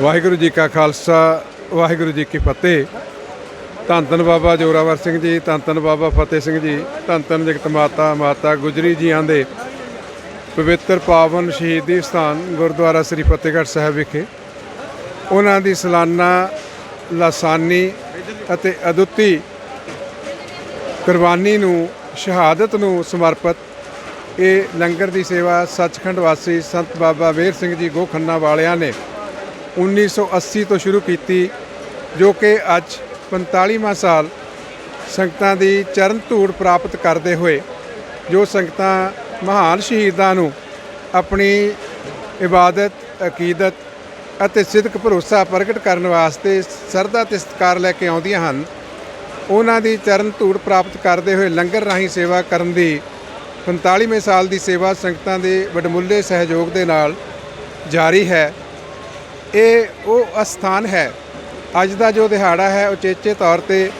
ਵਾਹਿਗੁਰੂ ਜੀ ਕਾ ਖਾਲਸਾ, ਵਾਹਿਗੁਰੂ ਜੀ ਕੀ ਫਤਿਹ। ਧੰਨ ਧੰਨ ਬਾਬਾ ਜੋਰਾਵਰ ਸਿੰਘ ਜੀ, ਧੰਨ ਧੰਨ ਬਾਬਾ ਫਤਿਹ ਸਿੰਘ ਜੀ, ਧੰਨ ਧੰਨ ਜਗਤ ਮਾਤਾ ਮਾਤਾ ਗੁਜਰੀ ਜੀਆਂ ਦੇ ਪਵਿੱਤਰ ਪਾਵਨ ਸ਼ਹੀਦੀ ਸਥਾਨ ਗੁਰਦੁਆਰਾ ਸ੍ਰੀ ਫਤਿਹਗੜ੍ਹ ਸਾਹਿਬ ਵਿਖੇ। ਉਹਨਾਂ ਦੀ ਸਲਾਨਾ ਲਾਸਾਨੀ ਅਤੇ ਅਦੁੱਤੀ ਕੁਰਬਾਨੀ ਨੂੰ, ਸ਼ਹਾਦਤ ਨੂੰ ਸਮਰਪਿਤ ਇਹ ਲੰਗਰ ਦੀ ਸੇਵਾ ਸੱਚਖੰਡ ਵਾਸੀ ਸੰਤ ਬਾਬਾ ਵੇਰ ਸਿੰਘ ਜੀ ਗੋਖੰਨਾ ਵਾਲਿਆਂ ਨੇ 1980 ਤੋਂ ਸ਼ੁਰੂ ਕੀਤੀ, ਜੋ ਕਿ ਅੱਜ 45ਵਾਂ ਸਾਲ ਸੰਗਤਾਂ ਦੀ ਚਰਨ ਧੂੜ ਪ੍ਰਾਪਤ ਕਰਦੇ ਹੋਏ, ਜੋ ਸੰਗਤਾਂ ਮਹਾਨ ਸ਼ਹੀਦਾਂ ਨੂੰ ਆਪਣੀ ਇਬਾਦਤ, ਅਕੀਦਤ ਅਤੇ ਸਿੱਧਕ ਭਰੋਸਾ ਪ੍ਰਗਟ ਕਰਨ ਵਾਸਤੇ ਸਰਦਾ ਤੇ ਸਤਿਕਾਰ ਲੈ ਕੇ ਆਉਂਦੀਆਂ ਹਨ। ਉਹਨਾਂ ਦੀ ਚਰਨ ਧੂੜ ਪ੍ਰਾਪਤ ਕਰਦੇ ਹੋਏ ਲੰਗਰ ਰਾਹੀਂ ਸੇਵਾ ਕਰਨ ਦੀ 45ਵੇਂ ਸਾਲ ਦੀ ਸੇਵਾ ਸੰਗਤਾਂ ਦੇ ਵਡਮੁੱਲੇ ਸਹਿਯੋਗ ਦੇ ਨਾਲ ਜਾਰੀ ਹੈ। ਇਹ ਉਹ ਅਸਥਾਨ ਹੈ। ਅੱਜ ਦਾ ਜੋ ਦਿਹਾੜਾ ਹੈ ਉਚੇਚੇ ਤੌਰ ਤੇ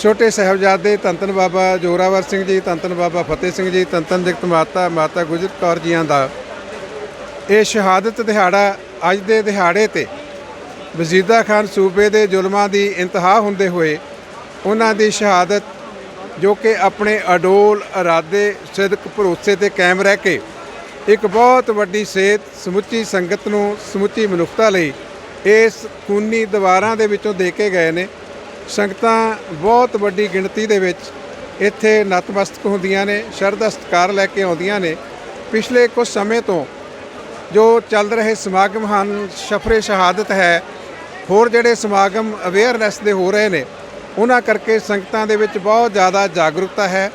ਛੋਟੇ ਸਾਹਿਬਜ਼ਾਦੇ ਧੰਨ ਬਾਬਾ ਜੋਰਾਵਰ ਸਿੰਘ ਜੀ ਧੰਨ ਬਾਬਾ ਫਤਿਹ ਸਿੰਘ ਜੀ ਧੰਨ ਧੰਨ ਜਗਤ ਮਾਤਾ ਮਾਤਾ ਗੁਜਰ ਕੌਰ ਜੀਆਂ ਦਾ। ਇਹ ਸ਼ਹਾਦਤ ਦਿਹਾੜਾ ਅੱਜ ਦੇ ਦਿਹਾੜੇ ਤੇ ਵਜ਼ੀਦਾ ਖਾਨ ਸੂਬੇ ਦੇ ਜ਼ੁਲਮਾਂ ਦੀ ਇੰਤਹਾ ਹੁੰਦੇ ਹੋਏ ਉਹਨਾਂ ਦੀ ਸ਼ਹਾਦਤ ਜੋ ਕਿ ਆਪਣੇ ਅਡੋਲ ਇਰਾਦੇ ਸਿਦਕ, ਭਰੋਸੇ ਤੇ ਕਾਇਮ ਰਹਿ ਕੇ ਇੱਕ ਬਹੁਤ ਵੱਡੀ ਸੇਧ ਸਮੁੱਚੀ ਸੰਗਤ ਨੂੰ ਸਮੁੱਚੀ ਮਨੁੱਖਤਾ ਲਈ ਇਸ ਖੂਨੀ ਦੀਵਾਰਾਂ ਦੇ ਵਿੱਚੋਂ ਦੇ ਕੇ ਗਏ ਨੇ। ਸੰਗਤਾਂ ਬਹੁਤ ਵੱਡੀ ਗਿਣਤੀ ਦੇ ਵਿੱਚ ਇੱਥੇ ਨਤਮਸਤਕ ਹੁੰਦੀਆਂ ਨੇ, ਸ਼ਰਧਾ ਸਤਿਕਾਰ ਲੈ ਕੇ ਆਉਂਦੀਆਂ ਨੇ। ਪਿਛਲੇ ਕੁਝ ਸਮੇਂ ਤੋਂ ਜੋ ਚੱਲ ਰਹੇ ਸਮਾਗਮ ਹਨ, ਸ਼ਫਰੇ ਸ਼ਹਾਦਤ ਹੈ, ਹੋਰ ਜਿਹੜੇ ਸਮਾਗਮ ਅਵੇਅਰਨੈਸ ਦੇ ਹੋ ਰਹੇ ਨੇ, ਉਹਨਾਂ ਕਰਕੇ ਸੰਗਤਾਂ ਦੇ ਵਿੱਚ ਬਹੁਤ ਜ਼ਿਆਦਾ ਜਾਗਰੂਕਤਾ ਹੈ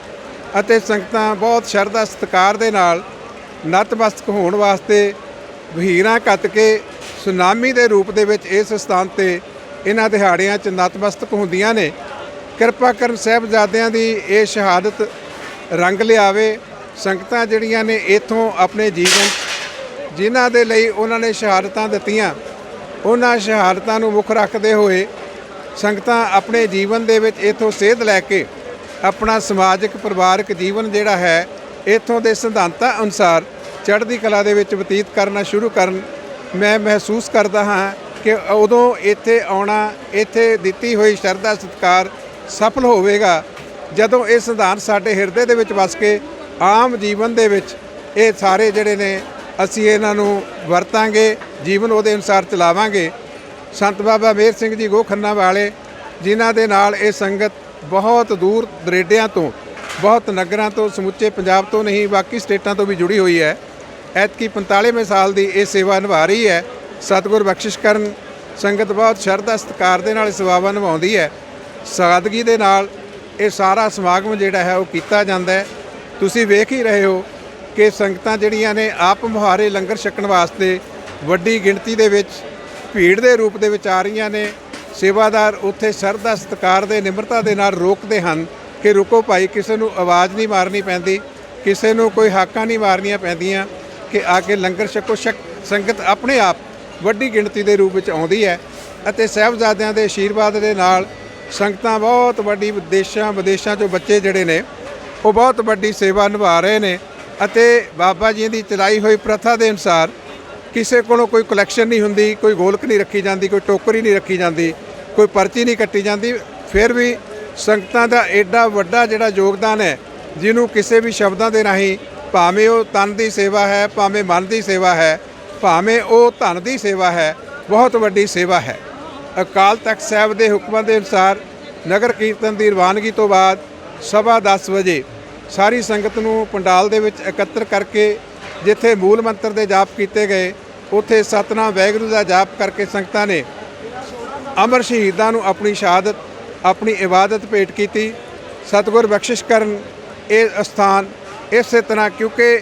ਅਤੇ ਸੰਗਤਾਂ ਬਹੁਤ ਸ਼ਰਧਾ ਸਤਿਕਾਰ ਦੇ ਨਾਲ ਨਤਮਸਤਕ ਹੋਣ ਵਾਸਤੇ ਵਹੀਰਾਂ ਕੱਤ ਕੇ ਸੁਨਾਮੀ ਦੇ ਰੂਪ ਦੇ ਵਿੱਚ ਇਸ ਸਥਾਨ ਤੇ ਇਹਨਾਂ ਦਿਹਾੜਿਆਂ 'ਚ ਨਤਮਸਤਕ ਹੁੰਦੀਆਂ ਨੇ। ਕਿਰਪਾ ਕਰਨ ਸਾਹਿਬਜ਼ਾਦਿਆਂ ਦੀ ਇਹ ਸ਼ਹਾਦਤ ਰੰਗ ਲਿਆਵੇ। ਸੰਗਤਾਂ ਜਿਹੜੀਆਂ ਨੇ ਇਥੋਂ ਆਪਣੇ ਜੀਵਨ ਜਿਨ੍ਹਾਂ ਦੇ ਲਈ ਉਹਨਾਂ ਨੇ ਸ਼ਹਾਦਤਾਂ ਦਿੱਤੀਆਂ, ਉਹਨਾਂ ਸ਼ਹਾਦਤਾਂ ਨੂੰ ਮੁੱਖ ਰੱਖਦੇ ਹੋਏ ਸੰਗਤਾਂ ਆਪਣੇ ਜੀਵਨ ਦੇ ਵਿੱਚ ਇਥੋਂ ਸੇਧ ਲੈ ਕੇ ਆਪਣਾ ਸਮਾਜਿਕ, ਪਰਿਵਾਰਕ ਜੀਵਨ ਜਿਹੜਾ ਹੈ ਇਥੋਂ ਦੇ ਸਿਧਾਂਤਾਂ ਅਨੁਸਾਰ ਚੜ੍ਹਦੀ ਕਲਾ ਦੇ ਵਿੱਚ ਬਤੀਤ ਕਰਨਾ ਸ਼ੁਰੂ ਕਰਨ ਮੈਂ ਮਹਿਸੂਸ ਕਰਦਾ ਹਾਂ ਕਿ ਉਦੋਂ ਇੱਥੇ ਆਉਣਾ, ਇੱਥੇ ਦਿੱਤੀ ਹੋਈ ਸ਼ਰਧਾ, ਸਤਿਕਾਰ ਸਫਲ ਹੋਵੇਗਾ। ਜਦੋਂ ਇਹ ਸਿਧਾਂਤ ਸਾਡੇ ਹਿਰਦੇ ਦੇ ਵਿੱਚ ਵਸ ਕੇ ਆਮ ਜੀਵਨ ਦੇ ਵਿੱਚ ਇਹ ਸਾਰੇ ਜਿਹੜੇ ਨੇ, ਅਸੀਂ ਇਹਨਾਂ ਨੂੰ ਵਰਤਾਂਗੇ, ਜੀਵਨ ਉਹਦੇ ਅਨੁਸਾਰ ਚਲਾਵਾਂਗੇ। ਸੰਤ ਬਾਬਾ ਮੇਰ ਸਿੰਘ ਜੀ ਗੋਖੰਨਾ ਵਾਲੇ, ਜਿਨ੍ਹਾਂ ਦੇ ਨਾਲ ਇਹ ਸੰਗਤ ਬਹੁਤ ਦੂਰ, ਦਰੇਡਿਆਂ ਤੋਂ ਬਹੁਤ ਨਗਰਾਂ ਤੋਂ, ਸਮੁੱਚੇ ਪੰਜਾਬ ਤੋਂ ਨਹੀਂ, ਬਾਕੀ ਸਟੇਟਾਂ ਤੋਂ ਵੀ ਜੁੜੀ ਹੋਈ ਹੈ। ਐਤਕੀ 45ਵੇਂ ਸਾਲ ਦੀ ਇਹ ਸੇਵਾ ਨਿਭਾ ਰਹੀ ਹੈ। ਸਤਿਗੁਰ ਬਖਸ਼ਿਸ਼ ਕਰਨ, ਸੰਗਤ ਬਹੁਤ ਸ਼ਰਧਾ, ਸਤਿਕਾਰ ਦੇ ਨਾਲ ਸੇਵਾਵਾਂ ਨਿਭਾਉਂਦੀ ਹੈ। ਸਾਦਗੀ ਦੇ ਨਾਲ ਇਹ ਸਾਰਾ ਸਮਾਗਮ ਜਿਹੜਾ ਹੈ ਉਹ ਕੀਤਾ ਜਾਂਦਾ ਹੈ। ਤੁਸੀਂ ਵੇਖ ਹੀ ਰਹੇ ਹੋ ਕਿ ਸੰਗਤਾਂ ਜਿਹੜੀਆਂ ਨੇ ਆਪ ਮੁਹਾਰੇ ਲੰਗਰ ਛਕਣ ਵਾਸਤੇ ਵੱਡੀ ਗਿਣਤੀ ਦੇ ਵਿੱਚ, ਭੀੜ ਦੇ ਰੂਪ ਦੇ ਵਿੱਚ ਆ ਰਹੀਆਂ ਨੇ। ਸੇਵਾਦਾਰ ਉੱਥੇ ਸ਼ਰਧਾ, ਸਤਿਕਾਰ ਦੇ, ਨਿਮਰਤਾ ਦੇ ਨਾਲ ਰੋਕਦੇ ਹਨ। ਕਿ ਰੁਕੋ ਭਾਈ, ਕਿਸੇ ਨੂੰ ਆਵਾਜ਼ ਨਹੀਂ ਮਾਰਨੀ ਪੈਂਦੀ, ਕਿਸੇ ਨੂੰ ਕੋਈ ਹਾਕਾਂ ਨਹੀਂ ਮਾਰਨੀਆਂ ਪੈਂਦੀਆਂ ਕਿ ਆ ਕੇ ਲੰਗਰ ਛਕੋ। ਛਕ, ਸੰਗਤ ਆਪਣੇ ਆਪ ਵੱਡੀ ਗਿਣਤੀ ਦੇ ਰੂਪ ਵਿੱਚ ਆਉਂਦੀ ਹੈ ਅਤੇ ਸਾਹਿਬਜ਼ਾਦਿਆਂ ਦੇ ਆਸ਼ੀਰਵਾਦ ਦੇ ਨਾਲ ਸੰਗਤਾਂ ਬਹੁਤ ਵੱਡੀ ਦੇਸ਼ਾਂ ਵਿਦੇਸ਼ਾਂ ਚੋਂ ਬੱਚੇ ਜਿਹੜੇ ਨੇ, ਉਹ ਬਹੁਤ ਵੱਡੀ ਸੇਵਾ ਨਿਭਾ ਰਹੇ ਨੇ ਅਤੇ ਬਾਬਾ ਜੀ ਦੀ ਚਲਾਈ ਹੋਈ ਪ੍ਰਥਾ ਦੇ ਅਨੁਸਾਰ ਕਿਸੇ ਕੋਲੋਂ ਕੋਈ ਕਲੈਕਸ਼ਨ ਨਹੀਂ ਹੁੰਦੀ, ਕੋਈ ਗੋਲਕ ਨਹੀਂ ਰੱਖੀ ਜਾਂਦੀ, ਕੋਈ ਟੋਕਰੀ ਨਹੀਂ ਰੱਖੀ ਜਾਂਦੀ, ਕੋਈ ਪਰਚੀ ਨਹੀਂ ਕੱਟੀ ਜਾਂਦੀ, ਫਿਰ ਵੀ ਸੰਗਤਾਂ ਦਾ ਐਡਾ ਵੱਡਾ ਜਿਹੜਾ ਯੋਗਦਾਨ ਹੈ, ਜਿਹਨੂੰ ਕਿਸੇ ਵੀ ਸ਼ਬਦਾਂ ਦੇ ਰਾਹੀਂ ਭਾਵੇਂ ਉਹ ਤਨ ਦੀ ਸੇਵਾ ਹੈ, ਭਾਵੇਂ ਮਨ ਦੀ ਸੇਵਾ ਹੈ, ਭਾਵੇਂ ਉਹ ਧਨ ਦੀ ਸੇਵਾ ਹੈ, ਬਹੁਤ ਵੱਡੀ ਸੇਵਾ ਹੈ। ਅਕਾਲ ਤਖਤ ਸਾਹਿਬ ਦੇ ਹੁਕਮਾਂ ਦੇ ਅਨੁਸਾਰ ਨਗਰ ਕੀਰਤਨ ਦੀ ਰਵਾਨਗੀ ਤੋਂ ਬਾਅਦ ਸਵਾ 10 ਵਜੇ ਸਾਰੀ ਸੰਗਤ ਨੂੰ ਪੰਡਾਲ ਦੇ ਵਿੱਚ ਇਕੱਤਰ ਕਰਕੇ ਜਿੱਥੇ ਮੂਲ ਮੰਤਰ ਦੇ ਜਾਪ ਕੀਤੇ ਗਏ, ਉੱਥੇ ਸਤਨਾਮ ਵਾਹਿਗੁਰੂ ਦਾ ਜਾਪ ਕਰਕੇ ਸੰਗਤਾਂ ਨੇ ਅਮਰ ਸ਼ਹੀਦਾਂ ਨੂੰ ਆਪਣੀ ਸ਼ਹਾਦਤ ਆਪਣੀ ਇਬਾਦਤ ਭੇਟ ਕੀਤੀ, ਸਤਿਗੁਰ ਬਖਸ਼ਿਸ਼ ਕਰਨ ਇਹ ਅਸਥਾਨ ਇਸੇ ਤਰ੍ਹਾਂ ਕਿਉਂਕਿ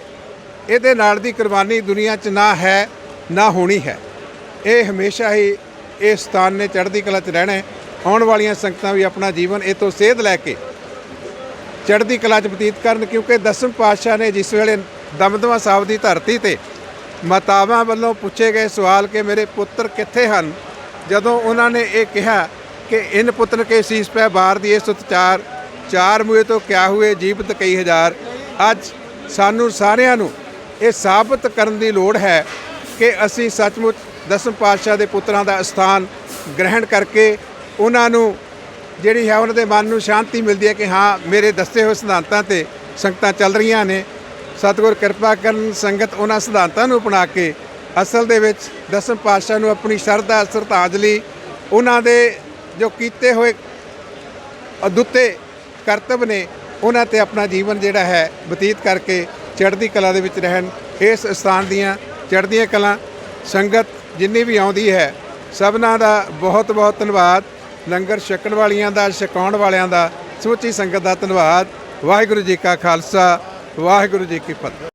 ਇਹਦੇ ਨਾਲ ਦੀ ਕੁਰਬਾਨੀ ਦੁਨੀਆ 'ਚ ਨਾ ਹੈ, ਨਾ ਹੋਣੀ ਹੈ। ਇਹ ਹਮੇਸ਼ਾ ਹੀ ਇਸ ਸਥਾਨ ਨੇ ਚੜ੍ਹਦੀ ਕਲਾ 'ਚ ਰਹਿਣਾ ਹੈ। ਆਉਣ ਵਾਲੀਆਂ ਸੰਗਤਾਂ ਵੀ ਆਪਣਾ ਜੀਵਨ ਇਹ ਤੋਂ ਸੇਧ ਲੈ ਕੇ ਚੜ੍ਹਦੀ ਕਲਾ 'ਚ ਬਤੀਤ ਕਰਨ ਕਿਉਂਕਿ ਦਸਮ ਪਾਤਸ਼ਾਹ ਨੇ ਜਿਸ ਵੇਲੇ ਦਮਦਮਾ ਸਾਹਿਬ ਦੀ ਧਰਤੀ ਤੇ ਮਾਤਾਵਾਂ ਵੱਲੋਂ ਪੁੱਛੇ ਗਏ ਸਵਾਲ ਕਿ ਮੇਰੇ ਪੁੱਤਰ ਕਿੱਥੇ ਹਨ, ਜਦੋਂ ਉਹਨਾਂ ਨੇ ਇਹ ਕਿਹਾ ਕਿ ਇਨ ਪੁੱਤਰ ਕੇ ਸੀਸ ਪੈ, ਬਾਰ ਦੀ ਸੁਤ ਚਾਰ ਚਾਰ ਮੂਏ ਤੋਂ ਕਿਆ ਹੋਏ, ਜੀਵਤ ਕਈ ਹਜ਼ਾਰ। ਅੱਜ ਸਾਨੂੰ ਸਾਰਿਆਂ ਨੂੰ ਇਹ ਸਾਬਤ ਕਰਨ ਦੀ ਲੋੜ ਹੈ ਕਿ ਅਸੀਂ ਸੱਚਮੁੱਚ ਦਸਮ ਪਾਤਸ਼ਾਹ ਦੇ ਪੁੱਤਰਾਂ ਦਾ ਸਥਾਨ ਗ੍ਰਹਿਣ ਕਰਕੇ ਉਹਨਾਂ ਨੂੰ ਜਿਹੜੀ ਹੈ, ਉਹਨਾਂ ਦੇ ਮਨ ਨੂੰ ਸ਼ਾਂਤੀ ਮਿਲਦੀ ਹੈ ਕਿ ਹਾਂ, ਮੇਰੇ ਦੱਸੇ ਹੋਏ ਸਿਧਾਂਤਾਂ ਤੇ ਸੰਗਤਾਂ ਚੱਲ ਰਹੀਆਂ ਨੇ। ਸਤਿਗੁਰ ਕਿਰਪਾ ਕਰਨ ਸੰਗਤ ਉਹਨਾਂ ਸਿਧਾਂਤਾਂ ਨੂੰ ਅਪਣਾ ਕੇ ਅਸਲ ਦੇ ਵਿੱਚ ਦਸਮ ਪਾਤਸ਼ਾਹ ਨੂੰ ਆਪਣੀ ਸ਼ਰਧਾ, ਸ਼ਰਧਾਂਜਲੀ ਉਹਨਾਂ ਦੇ ਜੋ ਕੀਤੇ ਹੋਏ ਅਦੁੱਤੇ ਕਰਤੱਵ ਨੇ, ਉਹਨਾਂ ਤੇ ਆਪਣਾ ਜੀਵਨ ਜਿਹੜਾ ਹੈ ਬਤੀਤ ਕਰਕੇ ਚੜ੍ਹਦੀ ਕਲਾ ਦੇ ਵਿੱਚ ਰਹਿਣ। ਇਸ ਸਥਾਨ ਦੀਆਂ ਚੜ੍ਹਦੀਆਂ ਕਲਾ ਸੰਗਤ ਜਿੰਨੀ ਵੀ ਆਉਂਦੀ ਹੈ, ਸਭਨਾਂ ਦਾ ਬਹੁਤ ਬਹੁਤ ਧੰਨਵਾਦ। ਲੰਗਰ ਛਕਣ ਵਾਲੀਆਂ ਦਾ, ਛਕਾਉਣ ਵਾਲਿਆਂ ਦਾ ਸਮੁੱਚੀ ਸੰਗਤ ਦਾ ਧੰਨਵਾਦ। ਵਾਹਿਗੁਰੂ ਜੀ ਕਾ ਖਾਲਸਾ, ਵਾਹਿਗੁਰੂ ਜੀ ਕੀ ਫਤਿਹ।